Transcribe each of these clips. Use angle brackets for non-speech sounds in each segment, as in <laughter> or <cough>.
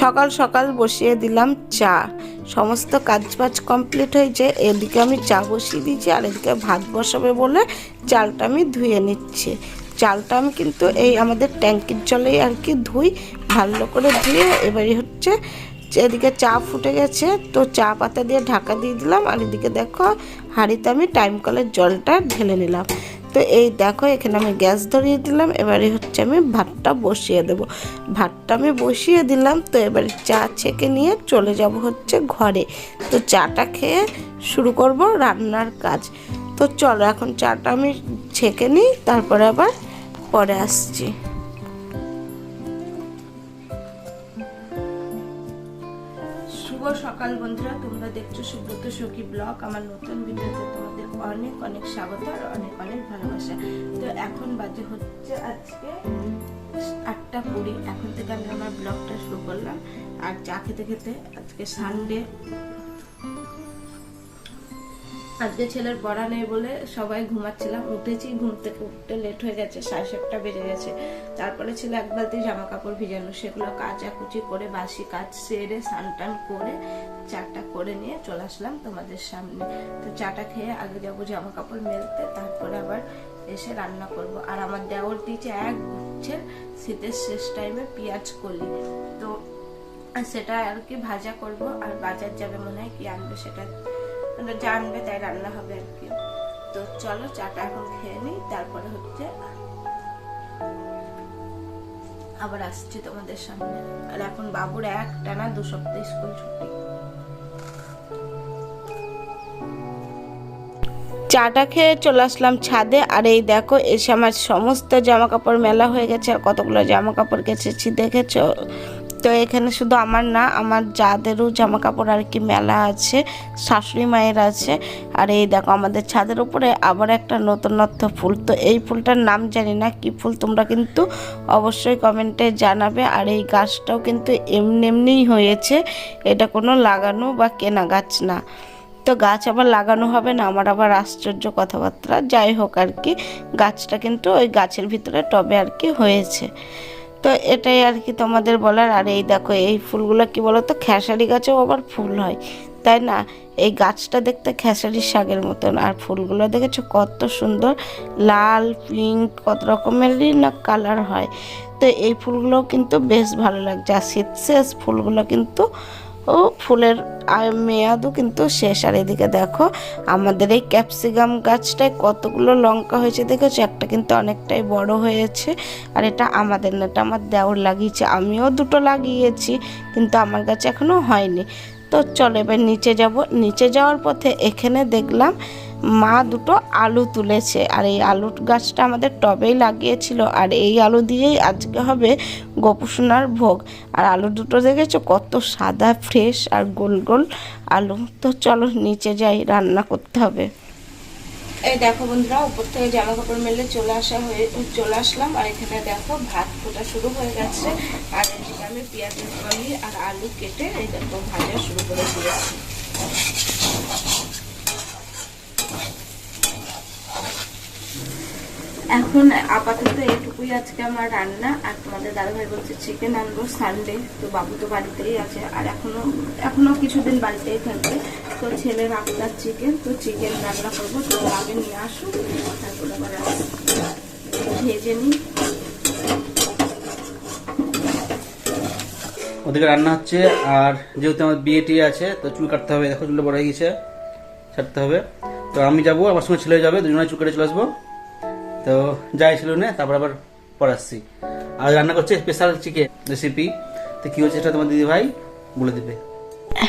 সকাল সকাল বসিয়ে দিলাম চা। সমস্ত কাজ বাজ কমপ্লিট হয়েছে এদিকে আমি চা বসিয়ে দিয়েছি আর এদিকে ভাত বসাবে বলে চালটা আমি ধুয়ে নিচ্ছি। চালটা আমি কিন্তু এই আমাদের ট্যাঙ্কির জলেই আর কি ধুই, ভালো করে ধুয়ে এবারে হচ্ছে এদিকে চা ফুটে গেছে, তো চা পাতা দিয়ে ঢাকা দিয়ে দিলাম আর এদিকে দেখো হাঁড়িতে আমি টাইম কলের জলটা ঢেলে নিলাম। তো এই দেখো, এখানে আমি গ্যাস ধরিয়ে দিলাম। এবারে হচ্ছে আমি ভাতটা বসিয়ে দেব। ভাতটা আমি বসিয়ে দিলাম, তো এবারে চা ছেঁকে নিয়ে চলে যাব হচ্ছে ঘরে। তো চাটা খেয়ে শুরু করব রান্নার কাজ। তো চলো, এখন চাটা আমি ছেঁকে নিই, তারপরে আবার পরে আসছি। সকাল বন্ধুরা, তোমরা দেখছ সুব্রত সখী ব্লগ। আমার নতুন ভিডিওতে তোমাদের অনেক অনেক স্বাগত আর অনেক অনেক ভালোবাসা। তো এখন বাজে হচ্ছে আজকে আটটা কুড়ি। এখন থেকে আমি আমার ব্লগটা শুরু করলাম। আর চা খেতে খেতে আজকে সানডে আজকে ছেলের পড়া নেই বলে সবাই ঘুমাচ্ছিলাম। উঠেছি, ঘুম থেকে উঠতে লেট হয়ে গেছে, সাড়ে সাতটা বেজে গেছে। তারপরে ছিল এক বালতি জামা কাপড় ভিজানো সেগুলো কাচাকুচি করে, বাসি কাজ সেরে স্নান টান করে, চাটা করে নিয়ে চলে আসলাম তোমাদের সামনে। তো চাটা খেয়ে আগে যাব জামা কাপড় মেলতে, তারপরে আবার এসে রান্না করব। আর আমার দেওর দিয়েছে এক গুচ্ছের শীতের শেষ টাইমে পেঁয়াজ কলি। তো সেটা আর কি ভাজা করব, আর বাজার যাবে মনে হয় কি আনবে সেটা মানে জানবে, তাই রান্না হবে আর কি। তো চলো চাটা এখন খেয়ে নিই, তারপরে হচ্ছে আবার আসছি তোমাদের সামনে। আর এখন বাবুর এক টানা দু সপ্তাহ স্কুল ছুটি। চাটা খেয়ে চলে আসলাম ছাদে, আর এই দেখো, এসে আমার সমস্ত জামা কাপড় মেলা হয়ে গেছে, আর কতগুলো জামা কাপড় গেছেছি দেখেছ? তো এখানে শুধু আমার না, আমার যাদেরও জামা কাপড় আর কি মেলা আছে, শাশুড়ি মায়ের আছে। আর এই দেখো, আমাদের ছাদের উপরে আবার একটা নতুনত্ব ফুল। তো এই ফুলটার নাম জানি না, কি ফুল তোমরা কিন্তু অবশ্যই কমেন্টে জানাবে। আর এই গাছটাও কিন্তু এমনি এমনিই হয়েছে, এটা কোনো লাগানো বা কেনা গাছ না। তো গাছ আবার লাগানো হবে না, আমার আবার আশ্চর্য কথাবার্তা। যাই হোক আর কি, গাছটা কিন্তু ওই গাছের ভিতরে টবে আর কি হয়েছে। তো এটাই আর কি তোমাদের বলার। আর এই দেখো, এই ফুলগুলো কি বলো তো খেসারি গাছেও আবার ফুল হয়, তাই না? এই গাছটা দেখতে খেসারি শাকের মতন। আর ফুলগুলো দেখেছ কত সুন্দর? লাল পিঙ্ক কত রকমেরই না কালার হয়। তো এই ফুলগুলো কিন্তু বেশ ভালো লাগছে। আর শীত শেষ ফুলগুলো কিন্তু ও ফুলের মেয়াদও কিন্তু শেষ। আর এদিকে দেখো, আমাদের এই ক্যাপসিকাম গাছটায় কতগুলো লঙ্কা হয়েছে দেখেছ? একটা কিন্তু অনেকটাই বড় হয়েছে। আর এটা আমাদের না, এটা আমার দেওর লাগিয়েছে। আমিও দুটো লাগিয়েছি, কিন্তু আমার গাছে এখনও হয়নি। তো চলো এবার নিচে যাব। নিচে যাওয়ার পথে এখানে দেখলাম মা দুটো আলু তুলেছে। আর এই আলু গাছটা আমাদের টবেই লাগিয়েছিল। আর এই আলু দিয়েই আজকে হবে গোপুসোনার ভোগ। আর আলু দুটো দেখেছ? কত সাদা, ফ্রেশ আর গোল গোল আলু। তো চলো নিচে যাই, রান্না করতে হবে। এই দেখো বন্ধুরা, উপর থেকে জামা কাপড় মেলে চলে আসা হয়ে, চলে আসলাম। আর এখানে দেখো, ভাত ফোটা শুরু হয়ে গেছে। আর এদিকে আমি পেঁয়াজের কলি আর আলু কেটে এই দেখো ভাজা শুরু করে দিয়েছি। এখন আপাতত এটুকুই আজকে আমার রান্না, আর তোমাদের দাদাভাই বলছে চিকেন আনব সানডে তো বাবু তো বাড়িতেই আছে, আর এখনও এখনও কিছুদিন বাড়িতেই থাকবে, তো ছেলের আপনার চিকেন তো চিকেন রান্না করব, তো আগে নিয়ে আসুন তারপর আবার ভেজে নিই। ওদিকে রান্না হচ্ছে, আর যেহেতু আমার বিয়েটি আছে, তো চুল কাটতে হবে, দেখো চুলটা বড় হয়ে গেছে ছাড়তে হবে। তো আমি যাব, আমার সঙ্গে ছেলে যাবে, দুজনে চুল কেটে চলে আসব। তো যাই ছিল না, তারপর আবার পড়াচ্ছি আর রান্না করছে স্পেশাল চিকেন রেসিপি তো কি হচ্ছে সেটা তোমার দিদি ভাই বলে দেবে।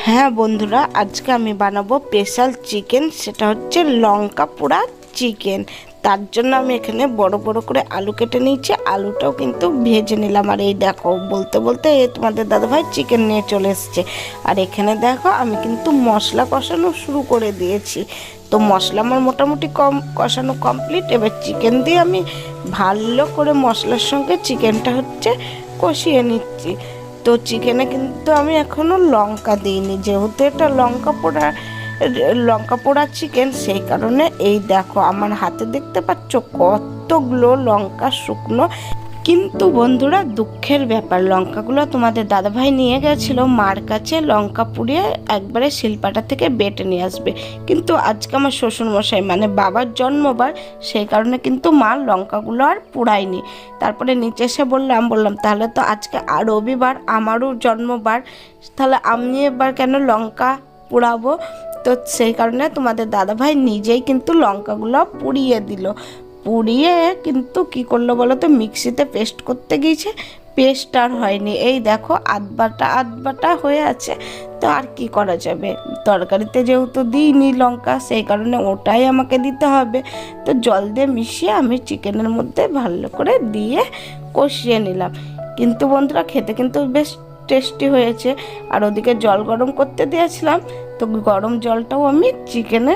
হ্যাঁ বন্ধুরা, আজকে আমি বানাবো স্পেশাল চিকেন সেটা হচ্ছে লঙ্কা পোড়া চিকেন তার জন্য আমি এখানে বড় বড় করে আলু কেটে নিয়েছি। আলুটাও কিন্তু ভেজে নিলাম। আর এই দেখো, বলতে বলতে তোমাদের দাদাভাই চিকেন নিয়ে চলে এসছে। আর এখানে দেখো, আমি কিন্তু মশলা কষানো শুরু করে দিয়েছি। তো মশলা আমার মোটামুটি কম, কষানো কমপ্লিট এবার চিকেন দিয়ে আমি ভালো করে মশলার সঙ্গে চিকেনটা হচ্ছে কষিয়ে নিচ্ছি। তো চিকেনে কিন্তু আমি এখনও লঙ্কা দিইনি। যেহেতু এটা লঙ্কা পোড়া লঙ্কা পোড়া চিকেন সেই কারণে এই দেখো আমার হাতে দেখতে পাচ্ছ কতগুলো লঙ্কা শুকনো। কিন্তু বন্ধুরা, দুঃখের ব্যাপার, লঙ্কাগুলো তোমাদের দাদাভাই নিয়ে গেছিল, মার কাছে লঙ্কা পুড়িয়ে একবারে শিলপাটা থেকে বেটে নিয়ে আসবে। কিন্তু আজকে আমার শ্বশুরমশাই মানে বাবার জন্মবার, সেই কারণে কিন্তু মা লঙ্কাগুলো আর পুড়ায়নি। তারপরে নিচে এসে বললাম বললাম, তাহলে তো আজকে আর রবিবার, আমারও জন্মবার, তাহলে আমি এবার কেন লঙ্কা পুড়াবো? তো সেই কারণে তোমাদের দাদাভাই নিজেই কিন্তু লঙ্কাগুলো পুড়িয়ে দিল। পুড়িয়ে কিন্তু কি করল বলো তো, মিক্সিতে পেস্ট করতে গিয়েছে, পেস্ট আর হয়নি। এই দেখো আধবাটা আধবাটা হয়ে আছে, তো আর কি করা যাবে? তরকারিতে যেহেতু দিইনি লঙ্কা, সেই কারণে ওটাই আমাকে দিতে হবে। তো জল দিয়ে মিশিয়ে আমি চিকেনের মধ্যে ভালো করে দিয়ে কষিয়ে নিলাম। কিন্তু বন্ধুরা, খেতে কিন্তু বেশ টেস্টি হয়েছে। আর ওদিকে জল গরম করতে দিয়েছিলাম তো গরম জলটাও আমি চিকেনে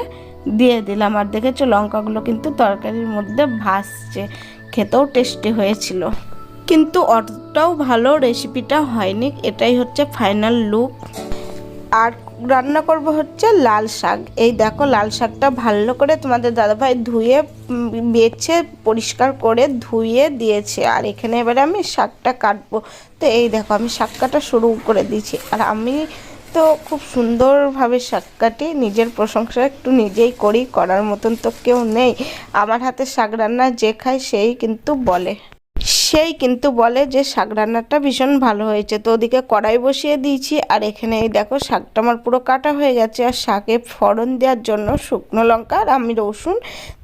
দিয়ে দিলাম। আর দেখেছ, লঙ্কাগুলো কিন্তু তরকারির মধ্যে ভাসছে। খেতেও টেস্টি হয়েছিল। কিন্তু অতটাও ভালো রেসিপিটা হয়নি। এটাই হচ্ছে ফাইনাল লুক আর রান্না করব হচ্ছে লাল শাক। এই দেখো, লাল শাকটা ভালো করে তোমাদের দাদাভাই ধুয়ে বেছে, পরিষ্কার করে ধুয়ে দিয়েছে। আর এখানে এবারে আমি শাকটা কাটবো। তো এই দেখো, আমি শাক কাটা শুরু করে দিয়েছি। আর আমি তো খুব সুন্দরভাবে শাক কাটি নিজের প্রশংসা একটু নিজেই করি, করার মতন তো কেউ নেই। আমার হাতে শাক রান্না যে খায়, সেই কিন্তু বলে। সেই কিন্তু বলে যে শাক রান্নাটা ভীষণ ভালো হয়েছে। তো ওদিকে কড়াই বসিয়ে দিয়েছি, আর এখানে এই দেখো শাকটা আমার পুরো কাটা হয়ে গেছে, আর শাকে ফোড়ন দেওয়ার জন্য শুকনো লঙ্কা আর আমি রসুন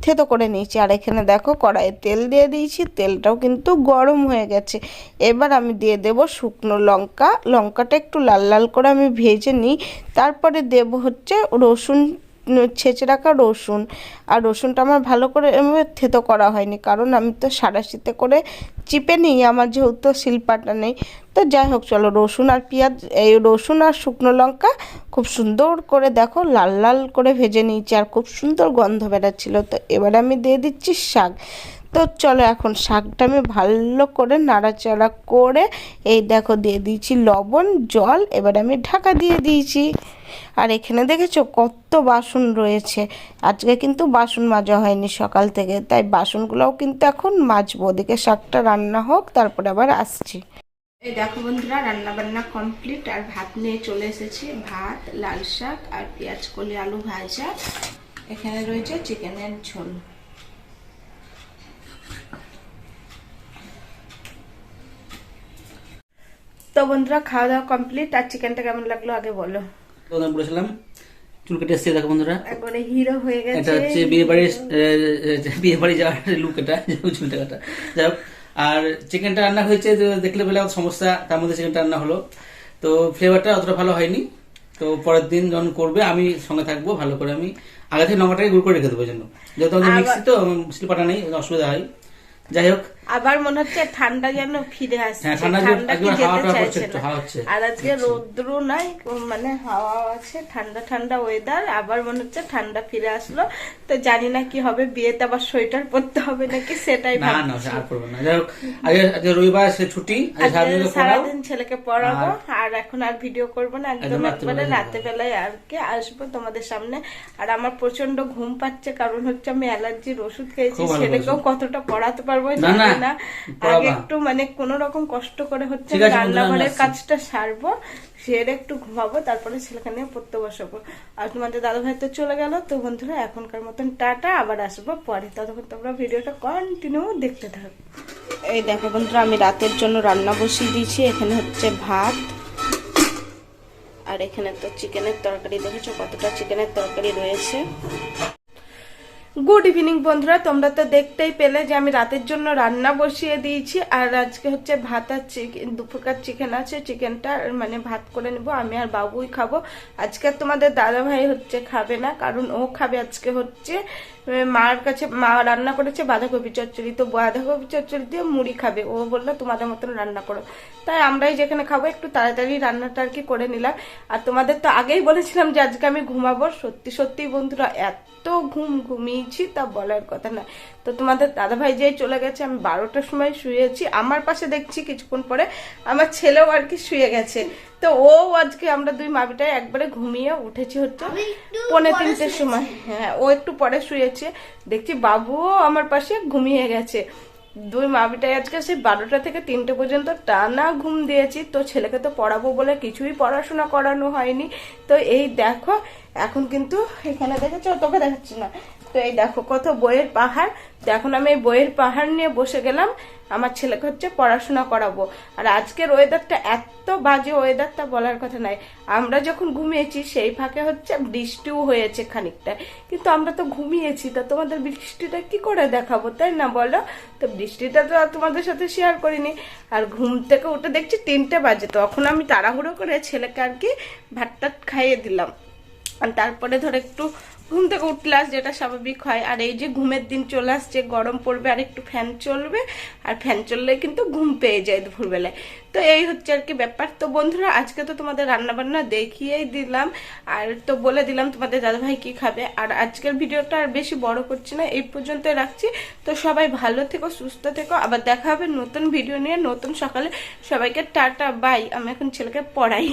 থেতো করে নিয়েছি। আর এখানে দেখো কড়াইয়ে তেল দিয়ে দিয়েছি, তেলটাও কিন্তু গরম হয়ে গেছে। এবার আমি দিয়ে দেব শুকনো লঙ্কা, লঙ্কাটা একটু লাল লাল করে আমি ভেজে নিই, তারপরে দেব হচ্ছে রসুন ছেঁচে রাখা রসুন। আর রসুনটা আমার ভালো করে থেতো করা হয়নি, কারণ আমি তো সারাশিতে করে চিপে নিই, আমার যেহেতু শিল্পাটা নেই। তো যাই হোক, চলো রসুন আর পেঁয়াজ, এই রসুন আর শুকনো লঙ্কা খুব সুন্দর করে দেখো, লাল লাল করে ভেজে নিয়েছি, আর খুব সুন্দর গন্ধ বেড়াচ্ছিলো। তো এবার আমি দিয়ে দিচ্ছি শাক। তো চলো এখন শাকটা আমি ভালো করে নাড়াচাড়া করে এই দেখো দিয়ে দিয়েছি লবণ, জল, এবার আমি ঢাকা দিয়ে দিয়েছি। আর এখানে দেখেছ কত বাসন রয়েছে। আজকে কিন্তু বাসন মাজা হয়নি সকাল থেকে, তাই বাসনগুলোও কিন্তু এখন মাজবো। ওদিকে শাকটা রান্না হোক, তারপরে আবার আসছি। এই দেখো বন্ধুরা রান্না বান্না কমপ্লিট। আর ভাত নিয়ে চলে এসেছি। ভাত, লাল শাক আর পেঁয়াজ, কলি, আলু ভাজা। এখানে রয়েছে চিকেনের ঝোল। তো বন্ধুরা খাওয়া দাওয়া কমপ্লিট আর চিকেনটা কেমন লাগল আগে বলো। বলেছিলাম চুল কেটে এসছে দেখো বন্ধুরা। একবারে হিরো হয়ে এটা গেছে হচ্ছে বিয়ে বাড়ির বিয়ে বাড়ি যাওয়ার লুক এটা <laughs> চুলটা কাটা যাই হোক আর চিকেনটা রান্না হয়েছে দেখলে সমস্যা তার মধ্যে চিকেনটা রান্না হলো। তো ফ্লেভারটা অতটা ভালো হয়নি। তো পরের দিন যখন করবে আমি সঙ্গে থাকব ভালো করে আমি আগে থেকে লঙ্কাটাকে গুঁড়ো করে রেখে দেবো জন্য। যেহেতু আমাদের মিক্সি তো শিল্পাটা নেই অসুবিধা হয়। যাই হোক আবার মনে হচ্ছে ঠান্ডা যেন ফিরে আসছে। হ্যাঁ, ঠান্ডা কি যেতে চাইছে না। আর আজকে রৌদ্র নাই মানে হাওয়া আছে ঠান্ডা ঠান্ডা ওয়েদার আবার মনে হচ্ছে ঠান্ডা ফিরে আসলো। তো জানি না কি হবে বিয়েতে আবার সোয়েটার পরতে হবে নাকি সেটাই না না আর করব না। যাই হোক আজকে রবিবার সে ছুটি সারাদিন ছেলেকে পড়াবো আর এখন আর ভিডিও করব না একদম একবারে। রাতে বেলায় আর কি আসব তোমাদের সামনে। আর আমার প্রচণ্ড ঘুম পাচ্ছে কারণ হচ্ছে আমি অ্যালার্জির ওষুধ খেয়েছি ছেলেকেও কতটা পড়াতে পারব না, না, না আগে একটু মানে কোন রকম কষ্ট করে হচ্ছে রান্নাঘরের কাজটা সারবো সেরে একটু ঘুমাবো তারপরে ছেলেকে নিয়ে পড়তে বসাবো। আর তোমাদের দাদা ভাই তো চলে গেল তো বন্ধুরা এখনকার মতন টাটা আবার আসব পরে। ততক্ষণ তোমরা ভিডিওটা কন্টিনিউ দেখতে থাকো। এই দেখো বন্ধুরা আমি রাতের জন্য রান্না বসিয়ে দিয়েছি। এখানে হচ্ছে ভাত আর এখানে তো চিকেনের তরকারি দেখেছ কতটা চিকেনের তরকারি রয়েছে। গুড ইভিনিং বন্ধুরা। তোমরা তো দেখতেই পেলে যে আমি রাতের জন্য রান্না বসিয়ে দিয়েছি। আর আজকে হচ্ছে ভাত আর চিকেন দুপুরকার চিকেন আছে। চিকেনটা মানে ভাত করে নেব। আমি আর বাবুই খাব। আজকে তোমাদের দাদা ভাই হচ্ছে খাবে না, কারণ ও খাবে আজকে হচ্ছে মার কাছে, মা রান্না করেছে বাঁধাকপি চচ্চড়ি। তো বাঁধাকপি চচ্চড়ি দিয়ে মুড়ি খাবে। ও বলল, তোমাদের মতন রান্না করো। তাই আমরাই যেখানে খাব, একটু তাড়াতাড়ি রান্নাটা আর কি করে নিলাম। আর তোমাদের তো আগেই বলেছিলাম যে আজকে আমি ঘুমাবো। সত্যি সত্যি বন্ধুরা, এত ঘুম ঘুমিয়েছি তা বলার কথা না তো তোমাদের দাদাভাই যে চলে গেছে আমি বারোটার সময় শুয়েছি। আমার পাশে দেখছি কিছুক্ষণ পরে আমার ছেলেও আর কি শুয়ে গেছে। তো ও আজকে আমরা দুই মাবিটাই একবারে ঘুমিয়ে উঠেছি হচ্ছে পৌনে তিনটের সময়। হ্যাঁ ও একটু পরে শুয়েছে। দেখছি বাবুও আমার পাশে ঘুমিয়ে গেছে। দুই মাবিটাই আজকে সেই বারোটা থেকে তিনটে পর্যন্ত টানা ঘুম দিয়েছি। তো ছেলেকে তো পড়াবো বলে কিছুই পড়াশোনা করানো হয়নি। তো এই দেখো এখন কিন্তু এখানে দেখেছ? তোকে দেখাচ্ছি না। তো এই দেখো, কত বইয়ের পাহাড়। তো এখন আমি এই বইয়ের পাহাড় নিয়ে বসে গেলাম। আমার ছেলেকে হচ্ছে পড়াশোনা করাবো। আর আজকের ওয়েদারটা এত বাজে ওয়েদারটা বলার কথা নাই। আমরা যখন ঘুমিয়েছি, সেই ফাঁকে হচ্ছে বৃষ্টিও হয়েছে খানিকটা। কিন্তু আমরা তো ঘুমিয়েছি, তা তোমাদের বৃষ্টিটা কি করে দেখাবো, তাই না বলো? তো বৃষ্টিটা তো তোমাদের সাথে শেয়ার করিনি। আর ঘুম থেকে উঠে দেখছি তিনটে বাজে। তখন আমি তাড়াহুড়ো করে ছেলেকে আর কি ভাত টাত খাইয়ে দিলাম। আর তারপরে ধর একটু ঘুম থেকে উঠলাস যেটা স্বাভাবিক হয়। আর এই যে ঘুমের দিন চলে আসছে, গরম পড়বে, আর একটু ফ্যান চলবে, আর ফ্যান চললে কিন্তু ঘুম পেয়ে যায় দুপুরবেলায়। তো এই হচ্ছে আর কি ব্যাপার। তো বন্ধুরা, আজকে তো তোমাদের রান্না বান্না দেখিয়েই দিলাম। আর তো বলে দিলাম তোমাদের দাদাভাই কি খাবে। আর আজকের ভিডিওটা আর বেশি বড় করছি না, এই পর্যন্ত রাখছি। তো সবাই ভালো থেকো, সুস্থ থেকো। আবার দেখা হবে নতুন ভিডিও নিয়ে, নতুন সকালে। সবাইকে টাটা, বাই। আমি এখন ছেলেকে পড়াই।